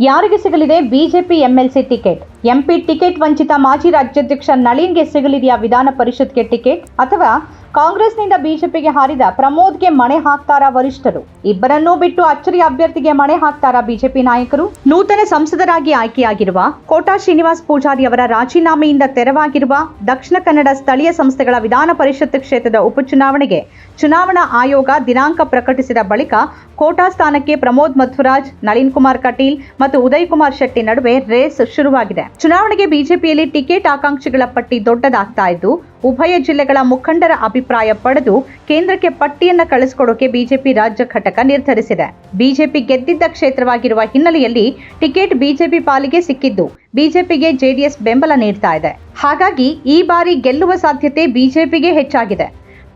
ಯಾರಿಗೆ ಸಿಗಲಿದೆ BJP MLC ticket? MP ticket ವಂಚಿತ ಮಾಜಿ ರಾಜ್ಯಾಧ್ಯಕ್ಷ ನಳಿನ್ಗೆ ಸಿಗಲಿದೆಯಾ ವಿಧಾನ ಪರಿಷತ್ಗೆ ಟಿಕೆಟ್ ಅಥವಾ ಕಾಂಗ್ರೆಸ್ನಿಂದ ಬಿಜೆಪಿಗೆ ಹಾರಿದ ಪ್ರಮೋದ್ಗೆ ಮಣೆ ಹಾಕ್ತಾರಾ ವರಿಷ್ಠರು? ಇಬ್ಬರನ್ನೂ ಬಿಟ್ಟು ಅಚ್ಚರಿ ಅಭ್ಯರ್ಥಿಗೆ ಮಣೆ ಹಾಕ್ತಾರಾ ಬಿಜೆಪಿ ನಾಯಕರು? ನೂತನ ಸಂಸದರಾಗಿ ಆಯ್ಕೆಯಾಗಿರುವ ಕೋಟಾ ಶ್ರೀನಿವಾಸ್ ಪೂಜಾರಿ ಅವರ ರಾಜೀನಾಮೆಯಿಂದ ತೆರವಾಗಿರುವ ದಕ್ಷಿಣ ಕನ್ನಡ ಸ್ಥಳೀಯ ಸಂಸ್ಥೆಗಳ ವಿಧಾನ ಪರಿಷತ್ ಕ್ಷೇತ್ರದ ಉಪಚುನಾವಣೆಗೆ ಚುನಾವಣಾ ಆಯೋಗ ದಿನಾಂಕ ಪ್ರಕಟಿಸಿದ ಬಳಿಕ ಕೋಟಾ ಸ್ಥಾನಕ್ಕೆ ಪ್ರಮೋದ್ ಮಧ್ವರಾಜ್ ನಳಿನ್ ಕುಮಾರ್ ಕಟೀಲ್ ಮತ್ತು ಉದಯ್ ಕುಮಾರ್ ಶೆಟ್ಟಿ ನಡುವೆ ರೇಸ್ ಶುರುವಾಗಿದೆ. ಚುನಾವಣೆಗೆ ಬಿಜೆಪಿಯಲ್ಲಿ ಟಿಕೆಟ್ ಆಕಾಂಕ್ಷಿಗಳ ಪಟ್ಟಿ ದೊಡ್ಡದಾಗ್ತಾ ಇದ್ದು ಉಭಯ ಜಿಲ್ಲೆಗಳ ಮುಖಂಡರ ಅಭಿಪ್ರಾಯ ಪಡೆದು ಕೇಂದ್ರಕ್ಕೆ ಪಟ್ಟಿಯನ್ನ ಕಳಿಸಿಕೊಡೋಕೆ ಬಿಜೆಪಿ ರಾಜ್ಯ ಘಟಕ ನಿರ್ಧರಿಸಿದೆ. ಬಿಜೆಪಿ ಗೆದ್ದಿದ್ದ ಕ್ಷೇತ್ರವಾಗಿರುವ ಹಿನ್ನೆಲೆಯಲ್ಲಿ ಟಿಕೆಟ್ ಬಿಜೆಪಿ ಪಾಲಿಗೆ ಸಿಕ್ಕಿದ್ದು ಬಿಜೆಪಿಗೆ ಜೆಡಿಎಸ್ ಬೆಂಬಲ ನೀಡ್ತಾ ಇದೆ. ಹಾಗಾಗಿ ಈ ಬಾರಿ ಗೆಲ್ಲುವ ಸಾಧ್ಯತೆ ಬಿಜೆಪಿಗೆ ಹೆಚ್ಚಾಗಿದೆ.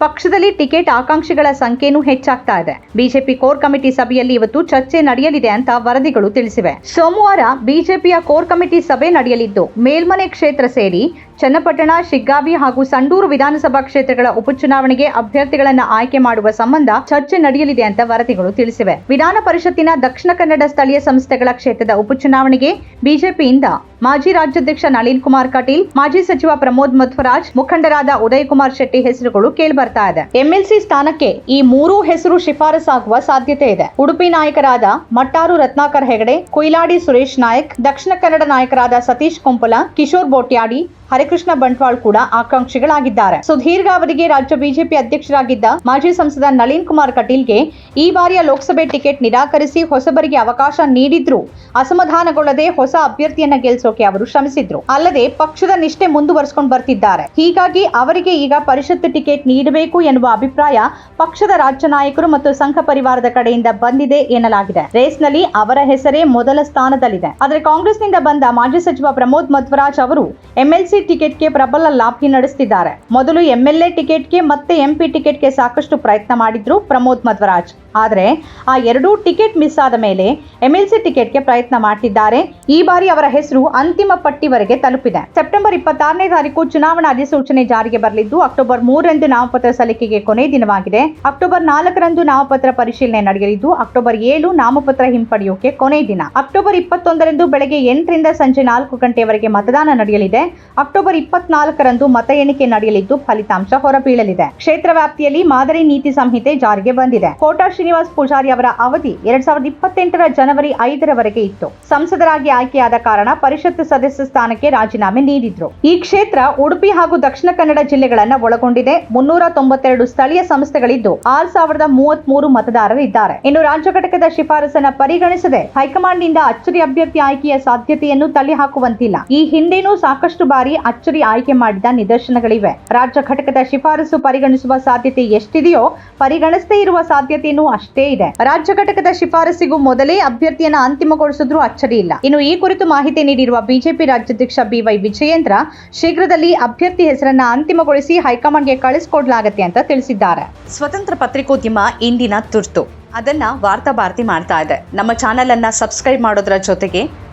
ಪಕ್ಷದಲ್ಲಿ ಟಿಕೆಟ್ ಆಕಾಂಕ್ಷಿಗಳ ಸಂಖ್ಯೆನೂ ಹೆಚ್ಚಾಗ್ತಾ ಇದೆ. ಬಿಜೆಪಿ ಕೋರ್ ಕಮಿಟಿ ಸಭೆಯಲ್ಲಿ ಇವತ್ತು ಚರ್ಚೆ ನಡೆಯಲಿದೆ ಅಂತ ವರದಿಗಳು ತಿಳಿಸಿವೆ. ಸೋಮವಾರ ಬಿಜೆಪಿಯ ಕೋರ್ ಕಮಿಟಿ ಸಭೆ ನಡೆಯಲಿದ್ದು, ಮೇಲ್ಮನೆ ಕ್ಷೇತ್ರ ಸೇರಿ ಚನ್ನಪಟ್ಟಣ, ಶಿಗ್ಗಾವಿ ಹಾಗೂ ಸಂಡೂರು ವಿಧಾನಸಭಾ ಕ್ಷೇತ್ರಗಳ ಉಪಚುನಾವಣೆಗೆ ಅಭ್ಯರ್ಥಿಗಳನ್ನು ಆಯ್ಕೆ ಮಾಡುವ ಸಂಬಂಧ ಚರ್ಚೆ ನಡೆಯಲಿದೆ ಅಂತ ವರದಿಗಳು ತಿಳಿಸಿವೆ. ವಿಧಾನ ಪರಿಷತ್ತಿನ ದಕ್ಷಿಣ ಕನ್ನಡ ಸ್ಥಳೀಯ ಸಂಸ್ಥೆಗಳ ಕ್ಷೇತ್ರದ ಉಪಚುನಾವಣೆಗೆ ಬಿಜೆಪಿಯಿಂದ ಮಾಜಿ ರಾಜ್ಯಾಧ್ಯಕ್ಷ ನಳಿನ್ ಕುಮಾರ್ ಕಟೀಲ್, ಮಾಜಿ ಸಚಿವ ಪ್ರಮೋದ್ ಮಧ್ವರಾಜ್, ಮುಖಂಡರಾದ ಉದಯ್ ಕುಮಾರ್ ಶೆಟ್ಟಿ ಹೆಸರುಗಳು ಕೇಳಿಬರ್ತಾ ಇದೆ. ಎಂಎಲ್ಸಿ ಸ್ಥಾನಕ್ಕೆ ಈ ಮೂರೂ ಹೆಸರು ಶಿಫಾರಸಾಗುವ ಸಾಧ್ಯತೆ ಇದೆ. ಉಡುಪಿ ನಾಯಕರಾದ ಮಟ್ಟಾರು ರತ್ನಾಕರ್ ಹೆಗಡೆ, ಕೊಯ್ಲಾಡಿ ಸುರೇಶ್ ನಾಯಕ್, ದಕ್ಷಿಣ ಕನ್ನಡ ನಾಯಕರಾದ ಸತೀಶ್ ಕೊಂಪಲ, ಕಿಶೋರ್ ಬೋಟ್ಯಾಡಿ ಹರಿಕೃಷ್ಣ ಬಂಟ್ವಾಳ್ ಕೂಡ ಆಕಾಂಕ್ಷಿಗಳಾಗಿದ್ದಾರೆ. ಸುದೀರ್ಘ ಅವಧಿಗೆ ರಾಜ್ಯ ಬಿಜೆಪಿ ಅಧ್ಯಕ್ಷರಾಗಿದ್ದ ಮಾಜಿ ಸಂಸದ ನಳಿನ್ ಕುಮಾರ್ ಕಟೀಲ್ಗೆ ಈ ಬಾರಿಯ ಲೋಕಸಭೆ ಟಿಕೆಟ್ ನಿರಾಕರಿಸಿ ಹೊಸಬರಿಗೆ ಅವಕಾಶ ನೀಡಿದ್ರು. ಅಸಮಾಧಾನಗೊಳ್ಳದೆ ಹೊಸ ಅಭ್ಯರ್ಥಿಯನ್ನ ಗೆಲ್ಲಿಸೋಕೆ ಅವರು ಶ್ರಮಿಸಿದ್ರು. ಅಲ್ಲದೆ ಪಕ್ಷದ ನಿಷ್ಠೆ ಮುಂದುವರಿಸಿಕೊಂಡು ಬರ್ತಿದ್ದಾರೆ. ಹೀಗಾಗಿ ಅವರಿಗೆ ಈಗ ಪರಿಷತ್ ಟಿಕೆಟ್ ನೀಡಬೇಕು ಎನ್ನುವ ಅಭಿಪ್ರಾಯ ಪಕ್ಷದ ರಾಜ್ಯ ನಾಯಕರು ಮತ್ತು ಸಂಘ ಪರಿವಾರದ ಕಡೆಯಿಂದ ಬಂದಿದೆ ಎನ್ನಲಾಗಿದೆ. ರೇಸ್ನಲ್ಲಿ ಅವರ ಹೆಸರೇ ಮೊದಲ ಸ್ಥಾನದಲ್ಲಿದೆ. ಆದರೆ ಕಾಂಗ್ರೆಸ್ನಿಂದ ಬಂದ ಮಾಜಿ ಸಚಿವ ಪ್ರಮೋದ್ ಮಧ್ವರಾಜ್ ಅವರು ಎಂಎಲ್ಸಿ ಟಿಕೆಟ್ಗೆ ಪ್ರಬಲ ಲಾಬಿ ನಡೆಸುತ್ತಿದ್ದಾರೆ ಮೊದಲು ಎಂಎಲ್ಎ ಟಿಕೆಟ್ಗೆ ಮತ್ತೆ ಎಂಪಿ ಟಿಕೆಟ್ಗೆ ಸಾಕಷ್ಟು ಪ್ರಯತ್ನ ಮಾಡಿದ್ರು ಪ್ರಮೋದ್ ಮಧ್ವರಾಜ್. ಆದರೆ ಆ ಎರಡೂ ಟಿಕೆಟ್ ಮಿಸ್ ಆದ ಮೇಲೆ ಎಂಎಲ್ಸಿ ಟಿಕೆಟ್ಗೆ ಪ್ರಯತ್ನ ಮಾಡ್ತಿದ್ದಾರೆ. ಈ ಬಾರಿ ಅವರ ಹೆಸರು ಅಂತಿಮ ಪಟ್ಟಿವರೆಗೆ ತಲುಪಿದೆ. ಸೆಪ್ಟೆಂಬರ್ ಇಪ್ಪತ್ತಾರನೇ ತಾರೀಕು ಚುನಾವಣಾ ಅಧಿಸೂಚನೆ ಜಾರಿಗೆ ಬರಲಿದ್ದು, ಅಕ್ಟೋಬರ್ ಮೂರರಂದು ನಾಮಪತ್ರ ಸಲ್ಲಿಕೆಗೆ ಕೊನೆ ದಿನವಾಗಿದೆ. ಅಕ್ಟೋಬರ್ ನಾಲ್ಕರಂದು ನಾಮಪತ್ರ ಪರಿಶೀಲನೆ ನಡೆಯಲಿದ್ದು, ಅಕ್ಟೋಬರ್ ಏಳು ನಾಮಪತ್ರ ಹಿಂಪಡೆಯೋಕೆ ಕೊನೆ ದಿನ. ಅಕ್ಟೋಬರ್ ಇಪ್ಪತ್ತೊಂದರಂದು ಬೆಳಗ್ಗೆ ಎಂಟರಿಂದ ಸಂಜೆ ನಾಲ್ಕು ಗಂಟೆವರೆಗೆ ಮತದಾನ ನಡೆಯಲಿದೆ. ಅಕ್ಟೋಬರ್ ಇಪ್ಪತ್ನಾಲ್ಕರಂದು ಮತ ಎಣಿಕೆ ನಡೆಯಲಿದ್ದು ಫಲಿತಾಂಶ ಹೊರಬೀಳಲಿದೆ. ಕ್ಷೇತ್ರ ವ್ಯಾಪ್ತಿಯಲ್ಲಿ ಮಾದರಿ ನೀತಿ ಸಂಹಿತೆ ಜಾರಿಗೆ ಬಂದಿದೆ. ಕೋಟಾ ಶ್ರೀನಿವಾಸ್ ಪೂಜಾರಿ ಅವರ ಅವಧಿ ಎರಡ್ ಸಾವಿರದ ಇಪ್ಪತ್ತೆಂಟರ ಜನವರಿ ಐದರವರೆಗೆ ಇತ್ತು. ಸಂಸದರಾಗಿ ಆಯ್ಕೆಯಾದ ಕಾರಣ ಪರಿಷತ್ ಸದಸ್ಯ ಸ್ಥಾನಕ್ಕೆ ರಾಜೀನಾಮೆ ನೀಡಿದ್ರು. ಈ ಕ್ಷೇತ್ರ ಉಡುಪಿ ಹಾಗೂ ದಕ್ಷಿಣ ಕನ್ನಡ ಜಿಲ್ಲೆಗಳನ್ನ ಒಳಗೊಂಡಿದೆ. ಮುನ್ನೂರ ತೊಂಬತ್ತೆರಡು ಸ್ಥಳೀಯ ಸಂಸ್ಥೆಗಳಿದ್ದು ಆರು ಸಾವಿರದ ಮೂವತ್ಮೂರು ಮತದಾರರಿದ್ದಾರೆ. ಇನ್ನು ರಾಜ್ಯ ಘಟಕದ ಶಿಫಾರಸನ್ನ ಪರಿಗಣಿಸದೆ ಹೈಕಮಾಂಡ್ನಿಂದ ಅಚ್ಚರಿ ಅಭ್ಯರ್ಥಿ ಆಯ್ಕೆಯ ಸಾಧ್ಯತೆಯನ್ನು ತಳ್ಳಿ ಹಾಕುವಂತಿಲ್ಲ ಈ ಹಿಂದೆನೂ ಸಾಕಷ್ಟು ಬಾರಿ ಅಚ್ಚರಿ ಆಯ್ಕೆ ಮಾಡಿದ ನಿದರ್ಶನಗಳಿವೆ. ರಾಜ್ಯ ಘಟಕದ ಶಿಫಾರಸು ಪರಿಗಣಿಸುವ ಸಾಧ್ಯತೆ ಎಷ್ಟಿದೆಯೋ ಪರಿಗಣಿಸದೇ ಇರುವ ಸಾಧ್ಯತೆಯೂ ಅಷ್ಟೇ ಇದೆ. ರಾಜ್ಯ ಘಟಕದ ಶಿಫಾರಸಿಗೂ ಮೊದಲೇ ಅಭ್ಯರ್ಥಿಯನ್ನ ಅಂತಿಮಗೊಳಿಸಿದ್ರೂ ಅಚ್ಚರಿ ಇಲ್ಲ. ಇನ್ನು ಈ ಕುರಿತು ಮಾಹಿತಿ ನೀಡಿರುವ ಬಿಜೆಪಿ ರಾಜ್ಯಾಧ್ಯಕ್ಷ ಬಿವೈ ವಿಜಯೇಂದ್ರ ಶೀಘ್ರದಲ್ಲಿ ಅಭ್ಯರ್ಥಿ ಹೆಸರನ್ನ ಅಂತಿಮಗೊಳಿಸಿ ಹೈಕಮಾಂಡ್ಗೆ ಕಳಿಸಿಕೊಡ್ಲಾಗತ್ತೆ ಅಂತ ತಿಳಿಸಿದ್ದಾರೆ. ಸ್ವತಂತ್ರ ಪತ್ರಿಕೋದ್ಯಮ ಇಂದಿನ ತುರ್ತು. ಅದನ್ನ ವಾರ್ತಾ ಭಾರತಿ ಮಾಡ್ತಾ ಇದೆ. ನಮ್ಮ ಚಾನೆಲ್ ಅನ್ನ ಸಬ್ಸ್ಕ್ರೈಬ್ ಮಾಡೋದ್ರ ಜೊತೆಗೆ